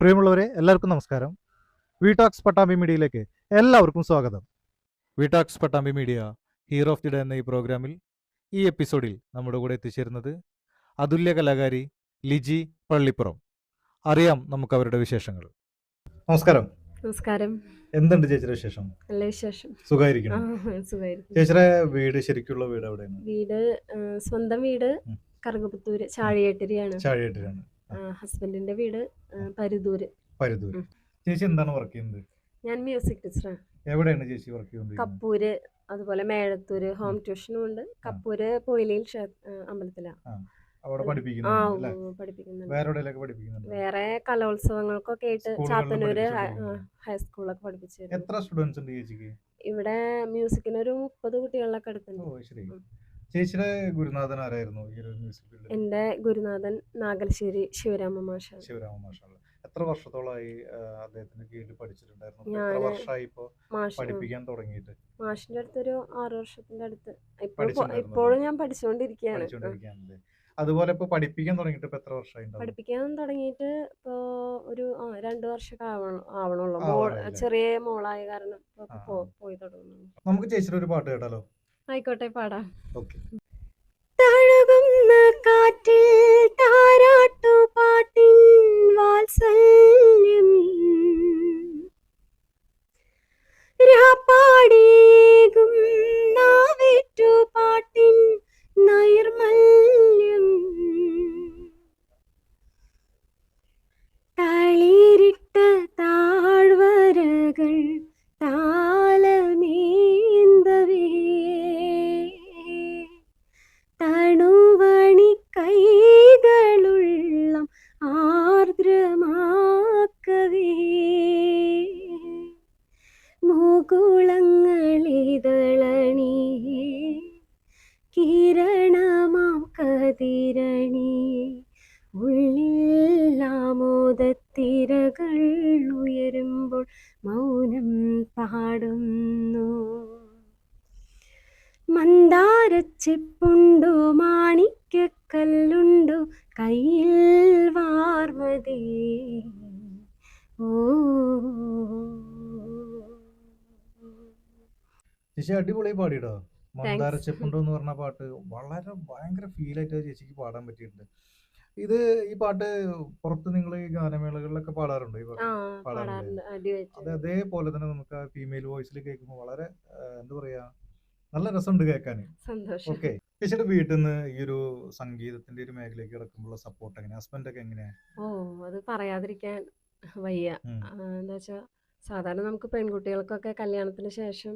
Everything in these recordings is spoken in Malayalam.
പ്രിയമുള്ളവരെ എല്ലാവർക്കും നമസ്കാരം. വിടോക്സ് പട്ടാമ്പി മീഡിയയിലേക്ക് എല്ലാവർക്കും സ്വാഗതം. വിടോക്സ് Pattambi media hero of the day എന്ന ഈ പ്രോഗ്രാമിൽ ഈ എപ്പിസോഡിൽ നമ്മുടെ കൂടെ എത്തിച്ചേരുന്നത് അതുല്യ കലാകാരി ലിജി പള്ളിപ്പുറം. അറിയാം നമുക്ക് അവരുടെ വിശേഷങ്ങൾ. നമസ്കാരം. നമസ്കാരം. എന്തുണ്ട് ചേച്ചിയുടെ വിശേഷം? നല്ല വിശേഷം. സുഖമായിരിക്കണം സുഖമായിരിക്കും ചേച്ചിയുടെ വീട് ശരിക്കുള്ള വീട് എവിടെയാണ്? വീട് സ്വന്തം വീട് കറുകപുത്തൂര് കറുകപ്പുത്തൂര് ചാഴിയേട്ടരിയാണ്. ചാഴിയേട്ടിലാണ് ഹസ്ബൻഡിന്റെ വീട് ആ, പരുതൂര്. പരുതൂർ ചേച്ചി എന്താണ് വർക്ക് ചെയ്യുന്നത്? ഞാൻ മ്യൂസിക് ടീച്ചറാണ് എവിടെയാണ് ചേച്ചി വർക്ക് ചെയ്യുന്നത്? കപ്പൂര് അതുപോലെ മേഴത്തൂര് ഹോം ട്യൂഷനും ഉണ്ട്. കപ്പൂര് പൊയിലയിൽ അമ്പലത്തിലാണ് അവിടെ പഠിപ്പിക്കുന്നുണ്ട് വേറെ കലോത്സവങ്ങൾക്കൊക്കെ ആയിട്ട് ചാത്തന്നൂര് ഹൈസ്കൂളിലൊക്കെ ഹൈസ്കൂളൊക്കെ പഠിപ്പിച്ചു എത്ര സ്റ്റുഡൻസ് ഉണ്ട് ചേച്ചിക്ക്? ഇവിടെ മ്യൂസിക്കിന് ഒരു മുപ്പത് കുട്ടികളിലൊക്കെ ഉം. ചേച്ചിയുടെ ഗുരുനാഥൻ ആരായിരുന്നു ഈ ഒരു മ്യൂസിക് ഫീൽഡിൽ എന്റെ ഗുരുനാഥൻ നാഗൽശ്ശേരി ശിവരാമ മാഷാണ്. ശിവരാമ മാഷാണ് എത്ര വർഷത്തോളമായി ആ, അദ്ദേഹത്തിന്റെ കീഴിൽ പഠിച്ചിട്ടുണ്ടായിരുന്നു? ഇപ്പൊ എത്ര ഞാൻ വർഷമായി ഇപ്പോ മാഷ് ആ. പഠിപ്പിക്കാൻ തുടങ്ങിയിട്ട്? മാഷിന്റെ അടുത്തൊരു ആറു വർഷത്തിന്റെ അടുത്ത്. പഠിച്ചിട്ടുണ്ടായിരുന്നു ഇപ്പോഴും ഞാൻ പഠിച്ചുകൊണ്ടിരിക്കുകയാണ്. അതുപോലെ ഇപ്പൊ പഠിപ്പിക്കാൻ തുടങ്ങിയിട്ട് ഇപ്പൊ എത്ര വർഷമായി ഉണ്ടാവും പഠിപ്പിക്കാൻ തുടങ്ങിയിട്ട് ഇപ്പോ ഒരു ആ രണ്ടു വർഷമൊക്കെ ആവണ ആവണുള്ളൂ. മോൾ ആവണല്ലേ. ചെറിയ മോളായ കാരണം ഇപ്പൊ ആ, പോ- പോയി തുടങ്ങുന്നു നമുക്ക് ചേച്ചിയുടെ ഒരു പാട്ട് കേട്ടാലോ? ആയിക്കോട്ടെ പാടാം. ഓക്കെ. തഴുകുന്ന കാറ്റിൽ താരാട്ടു പാട്ടിൻ വാത്സല്യം മുകുളങ്ങളിതളണി കിരണമാം കതിരണി. ഉള്ളില്ലാമോദത്തിരകൾ ഉയരുമ്പോൾ മൗനം പാടുന്നു. മന്ദാരച്ചെപ്പുണ്ടോ മാണിക്കക്കല്ലുണ്ടോ കയ്യിൽ ചേച്ചി അടിപൊളി പാടിയിട്ടോ? മന്ദാര ചെപ്പുണ്ടോ എന്ന് പറഞ്ഞ പാട്ട് വളരെ ഭയങ്കര ഫീൽ ആയിട്ട് ചേച്ചിക്ക് പാടാൻ പറ്റിയിട്ടുണ്ട്. ഇത് ഈ പാട്ട് പുറത്ത് നിങ്ങൾ ഈ ഗാനമേളകളിലൊക്കെ പാടാറുണ്ടോ ഈ പാട്ട്? പാടാറുണ്ട്. അത് അതേപോലെ തന്നെ നമുക്ക് ആ ഫീമെയിൽ വോയിസിൽ കേൾക്കുമ്പോൾ വളരെ എന്താ പറയാ നല്ല രസമുണ്ട് കേൾക്കാൻ ഓക്കെ ചേച്ചിയുടെ വീട്ടിൽ നിന്ന് ഈ ഒരു സംഗീതത്തിന്റെ ഒരു മേഖലയ്ക്ക് കിടക്കുമ്പോൾ സപ്പോർട്ട് എങ്ങനെ ഹസ്ബൻഡ് ഒക്കെ എങ്ങനെയാ? ഓ അത് പറയാതിരിക്കാൻ വയ്യ. എന്താ വെച്ചാ സാധാരണ നമുക്ക് പെൺകുട്ടികൾക്കൊക്കെ കല്യാണത്തിന് ശേഷം.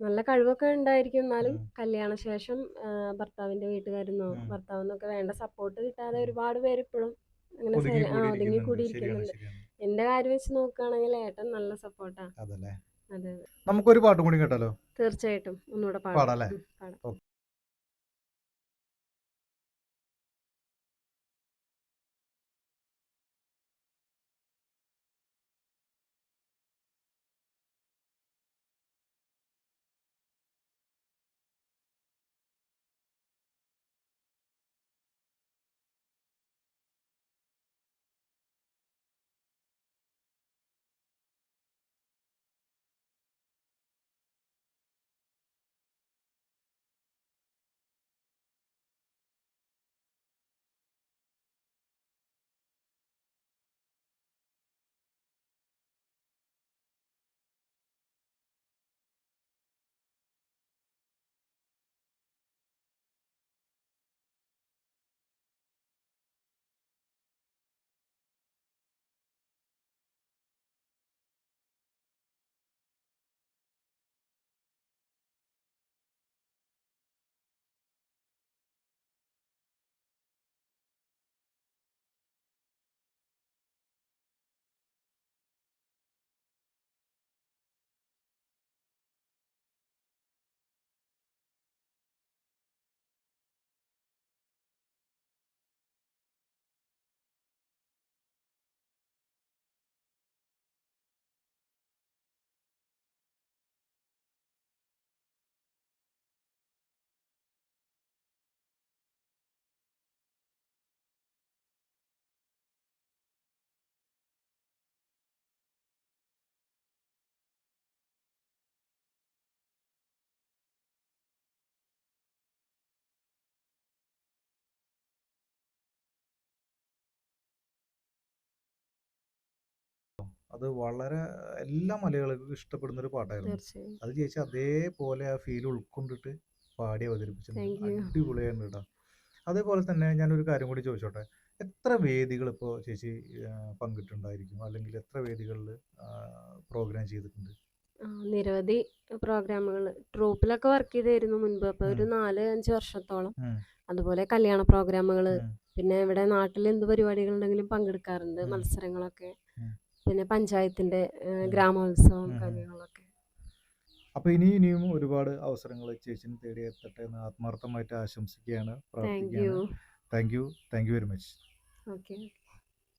നല്ല കഴിവൊക്കെ ഉണ്ടായിരിക്കും. എന്നാലും. കല്യാണ ശേഷം ഭർത്താവിന്റെ വീട്ടുകാരെന്നോ. ഭർത്താവെന്നൊക്കെ വേണ്ട സപ്പോർട്ട് കിട്ടാതെ ഒരുപാട് പേര് ഇപ്പോഴും അങ്ങനെ ആ, ഒതുങ്ങി കൂടിയിരിക്കുന്നുണ്ട്. എന്റെ കാര്യം വെച്ച് നോക്കുകയാണെങ്കിൽ ഏട്ടൻ നല്ല സപ്പോർട്ടാ അതല്ലേ? അതെ നമുക്കൊരു പാട്ടും കൂടി കേട്ടാലോ? തീർച്ചയായിട്ടും. ഒന്നുകൂടെ പാടാം. പാടാം അത് വളരെ എല്ലാ മലയാളികൾക്കും ഇഷ്ടപ്പെടുന്ന ഒരു പാട്ടായിരുന്നു. അത് ചേച്ചി അതേപോലെ ആ ഫീൽ ഉൾക്കൊണ്ടിട്ട് പാടി അവതരിപ്പിച്ചു അടിപൊളിയാണ് കേട്ടോ. അതേപോലെ തന്നെ ഞാനൊരു കാര്യം കൂടി ചോദിച്ചോട്ടെ? എത്ര വേദികൾ ഇപ്പോൾ ചേച്ചി പങ്കിട്ടുണ്ടായിരിക്കും? അല്ലെങ്കിൽ എത്ര വേദികളിൽ പ്രോഗ്രാം ചെയ്തിട്ടുണ്ട്? നിരവധി പ്രോഗ്രാമുകൾ ട്രൂപ്പിലൊക്കെ വർക്ക് ചെയ്തായിരുന്നു മുൻപ്. അപ്പൊ ഒരു. നാല് അഞ്ച് വർഷത്തോളം. അതുപോലെ കല്യാണ പ്രോഗ്രാമുകൾ പിന്നെ ഇവിടെ നാട്ടിൽ എന്ത് പരിപാടികൾ ഉണ്ടെങ്കിലും പങ്കെടുക്കാറുണ്ട്. മത്സരങ്ങളൊക്കെ. പിന്നെ പഞ്ചായത്തിന്റെ ഗ്രാമോത്സവം. കാര്യങ്ങളൊക്കെ. അപ്പൊ ഇനി ഇനിയും ഒരുപാട് അവസരങ്ങൾ ചേച്ചിന് തേടി എത്തട്ടെ എന്ന് ആത്മാർത്ഥമായിട്ട് ആശംസിക്കുകയാണ് താങ്ക് യു പ്രാർത്ഥിക്കുകയാണ് thank you thank you very much okay